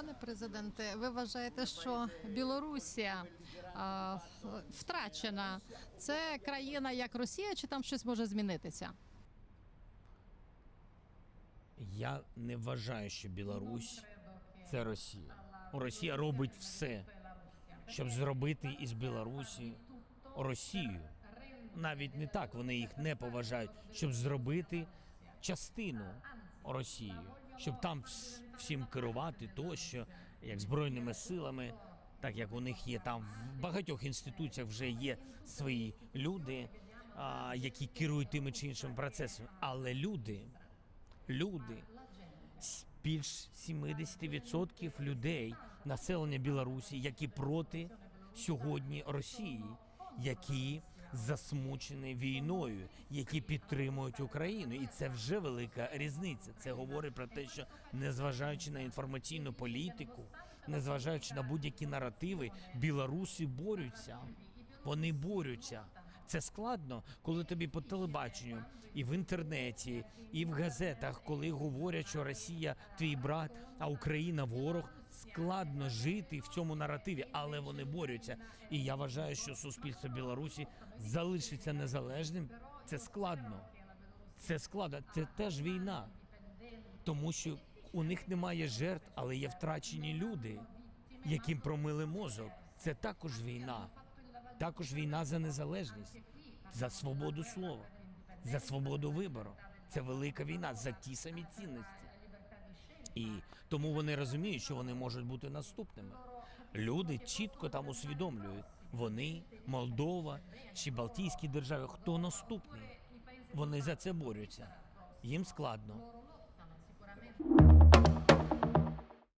Пане президенте, ви вважаєте, що Білорусія а, втрачена? Це країна як Росія, чи там щось може змінитися? Я не вважаю, що Білорусь це Росія. Росія робить все, щоб зробити із Білорусі Росію. Навіть не так вони їх не поважають, щоб зробити частину Росії, щоб там всім керувати тощо, як збройними силами, так як у них є там в багатьох інституціях вже є свої люди, які керують тими чи іншими процесами. Але люди, люди, більш 70% людей населення Білорусі, які проти сьогодні Росії, які засмучені війною, які підтримують Україну, і це вже велика різниця. Це говорить про те, що незважаючи на інформаційну політику, незважаючи на будь-які наративи, білоруси борються. Вони борються. Це складно, коли тобі по телебаченню і в інтернеті, і в газетах, коли говорять, що Росія твій брат, а Україна ворог. Складно жити в цьому наративі, але вони борються. І я вважаю, що суспільство Білорусі залишиться незалежним. Це складно. Це складно. Це теж війна, тому що у них немає жертв, але є втрачені люди, яким промили мозок. Це також війна. Також війна за незалежність, за свободу слова, за свободу вибору. Це велика війна за ті самі цінності. І тому вони розуміють, що вони можуть бути наступними. Люди чітко там усвідомлюють, вони, Молдова чи Балтійські держави, хто наступний. Вони за це борються. Їм складно,